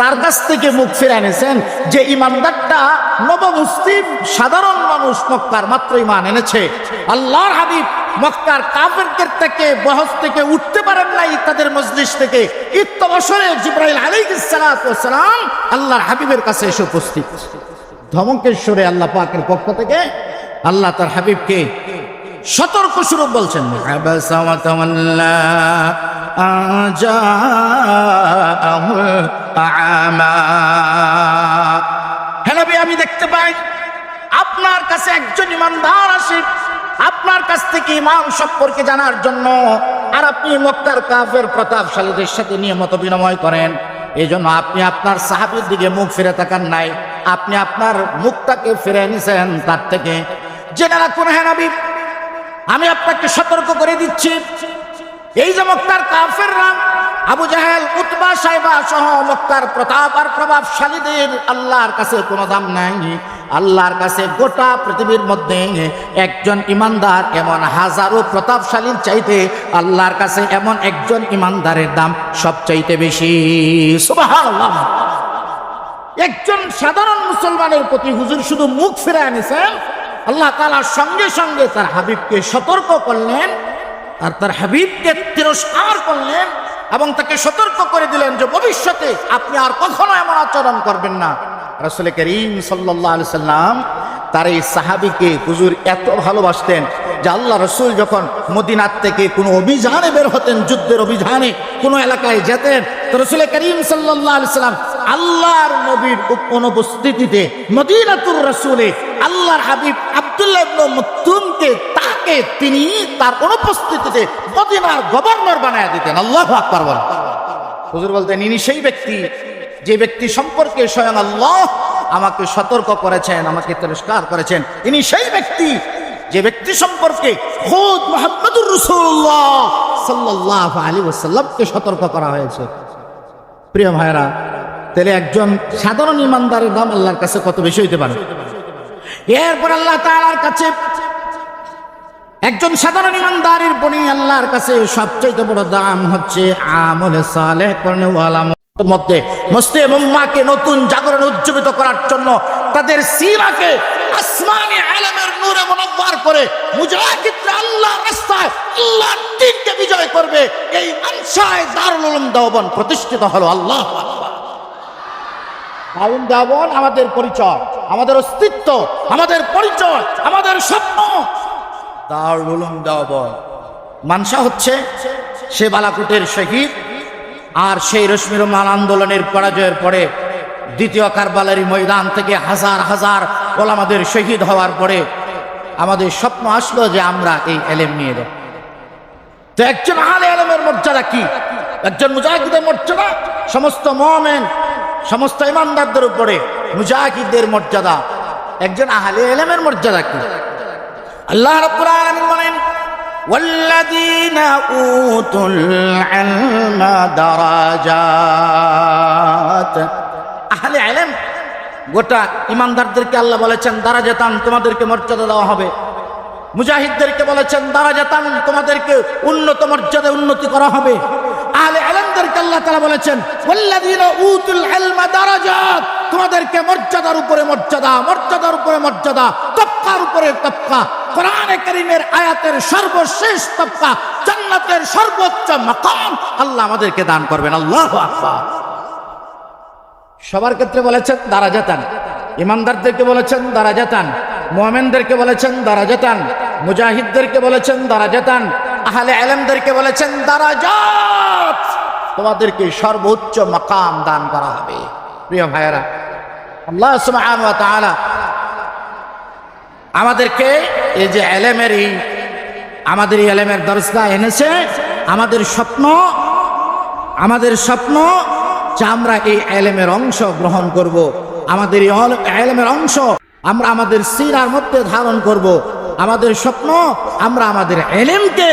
তার কাছ থেকে মুখ ফিরে এনেছেন যে ইমানদারটা নব মুসলিম সাধারণ মানুষ মক্কার মাত্র ইমান এনেছে। আল্লাহর হাবিব মক্কার কাফেরদের থেকে বহস থেকে উঠতে পারেন নাই তাদের মজলিস থেকে। ইত্ত বছরে জিব্রাইল আলাইহিস সালাম আল্লাহর হাবিবের কাছে এসে উপস্থিত। ধমকেশ্বরে আল্লাহ পাকের পক্ষ থেকে আল্লাহ তার হাবিবকে সতর্ক স্বরূপ বলছেন ওয়া আ'মা। দেখতে পাই আপনার কাছে একজন ইমানদার আসে আপনার কাছ থেকে ইমান সম্পর্কে জানার জন্য আর আপনি মক্কার কাফের প্রতাপশালীদের সাথে নিয়ে নিয়মিত বিনিময় করেন। এই জন্য আপনি আপনার সাহাবির দিকে মুখ ফিরে তাকান নাই আপনি আপনার মুখটাকে ফিরে নিছেন তার থেকে। জেনে রাখুন হ্যাঁ আমি আপনাকে সতর্ক করে দিচ্ছি। এই যে মক্কার কাফেররা, আবু জাহেল, উতবা সাহেবা সহ মক্কার প্রতাপ আর প্রভাবশালীদের আল্লাহর কাছে কোনো দাম নাই। আল্লাহর কাছে গোটা পৃথিবীর মধ্যে একজন ইমানদার, এমন হাজারো প্রতাপশালীর চাইতে আল্লাহর কাছে এমন একজন ইমানদারের দাম সবচাইতে বেশি। একজন সাধারণ মুসলমানের প্রতি হুজুর শুধু মুখ ফিরে এনেছেন আল্লাহ তালার সঙ্গে সঙ্গে তার হাবিবকে সতর্ক করলেন, আর তার হাবিবকে তিরস্কার করলেন এবং তাকে সতর্ক করে দিলেন যে ভবিষ্যতে আপনি আর কখনো এমন আচরণ করবেন না। রসুল করিম সাল্লাহ সাল্লাম তার এই সাহাবিকে হুজুর এত ভালোবাসতেন যে আল্লাহ রসুল যখন মদিনার থেকে কোনো অভিযানে বের হতেন, যুদ্ধের অভিযানে কোনো এলাকায় যেতেন, তো রসুল করিম সাল্লাহ সাল্লাম আল্লাহর নবীর অনুপস্থিতিতে মদিনাতুর রসুলে আল্লাহর হাবিব আব্দুল্লাহ ইবনে মুত্তুমকে তাকে তিনি তার অনুপস্থিতিতে মদিনার গভর্নর বানায় দিতেন। আল্লাহ আকবার হুজুর বলতেন, ইনি সেই ব্যক্তি, যে ব্যক্তি সম্পর্কে স্বয়ং আল্লাহ আমাকে সতর্ক করেছেন, আমাকে তিরস্কার করেছেন। ইনি সেই ব্যক্তি, যে ব্যক্তি সম্পর্কে খোদ মোহাম্মদুর রসুল্লাহ সাল্লাহ আলী ওসাল্লামকে সতর্ক করা হয়েছে। প্রিয় ভাইরা তাহলে একজন সাধারণ ইমানদারের দাম আল্লাহর কাছে কত বেশি হইতে পারে? এরপর আল্লাহ তাআলার কাছে একজন সাধারণ ইমানদারের বনি আল্লাহর কাছে সবচেয়ে বড় দাম হচ্ছে আমলে সালেহ কর্নেওয়ালা মধ্যে মুসলিম উম্মাকে নতুন জাগরণ উজ্জীবিত করার জন্য তাদের সিরাকে আসমানি আলমের নূরে মনোবার করে মুজাহিদরা আল্লাহ রাস্তায় আল্লাহর দিনকে বিজয় করবে। এই মানসায় দারুল উলুম দেওবন প্রতিষ্ঠিত হলো আল্লাহ দেওবন আমাদের পরিচয়, আমাদের অস্তিত্ব, আমাদের পরিচয়, আমাদের স্বপ্ন। দারুল দেওবন মানসা হচ্ছে সে বালাকুটের শহীদ আর সেই রশ্মি মান আন্দোলনের পরাজয়ের পরে দ্বিতীয় কারবালারি ময়দান থেকে হাজার হাজার ওলামাদের শহীদ হওয়ার পরে আমাদের স্বপ্ন আসলো যে আমরা এই এলেম নিয়ে যাব তো একজন আলে এলেমের মর্যাদা কি? একজন মুজাহিদের মর্যাদা? সমস্ত মমেন সমস্ত ইমানদারদের উপরে মুজাহিদের মর্যাদা একজন আহলে এলেমের মর্যাদা কি আল্লাহ রাব্বুল আলামিন বলেন والذين اوتوا العلم درجات আহলে ইলম গোটা ইমানদারদেরকে আল্লাহ বলেছেন দারাজাতান তোমাদেরকে মর্যাদা দেওয়া হবে মুজাহিদদেরকে বলেছেন দারাজাতান তোমাদেরকে উন্নত মর্যাদা উন্নতি করা হবে আহলে ইলমদেরকে আল্লাহ তাআলা বলেছেন তোমাদেরকে মর্যাদার উপরে মর্যাদা, মর্যাদার উপরে মর্যাদা, তবকার উপরে তবকা। কোরআনে কারীমের আয়াতের সর্বশেষ তবকা, জান্নাতের সর্বোচ্চ মাকাম আল্লাহ আমাদেরকে দান করবেন। আল্লাহু সবার ক্ষেত্রে বলেছেন, দারাজাতান ইমানদারদেরকে বলেছেন, দারাজাতান মোহামেনদেরকে বলেছেন, দারাজাতান মুজাহিদদেরকে বলেছেন, দারাজাতান আহলে আলমদেরকে বলেছেন, দারাজাত তোমাদেরকে সর্বোচ্চ মাকাম দান করা হবে প্রিয় ভাইয়েরা, আল্লাহ আমাদেরকে এই যে এলেমের এই আমাদের এলেমের দরজা এনেছে আমাদের স্বপ্ন আমাদের স্বপ্ন যে আমরা এই এলেমের অংশ গ্রহণ করব। আমাদের এই এলেমের অংশ আমরা আমাদের সিরার মধ্যে ধারণ করব। আমাদের স্বপ্ন আমরা আমাদের এলেমকে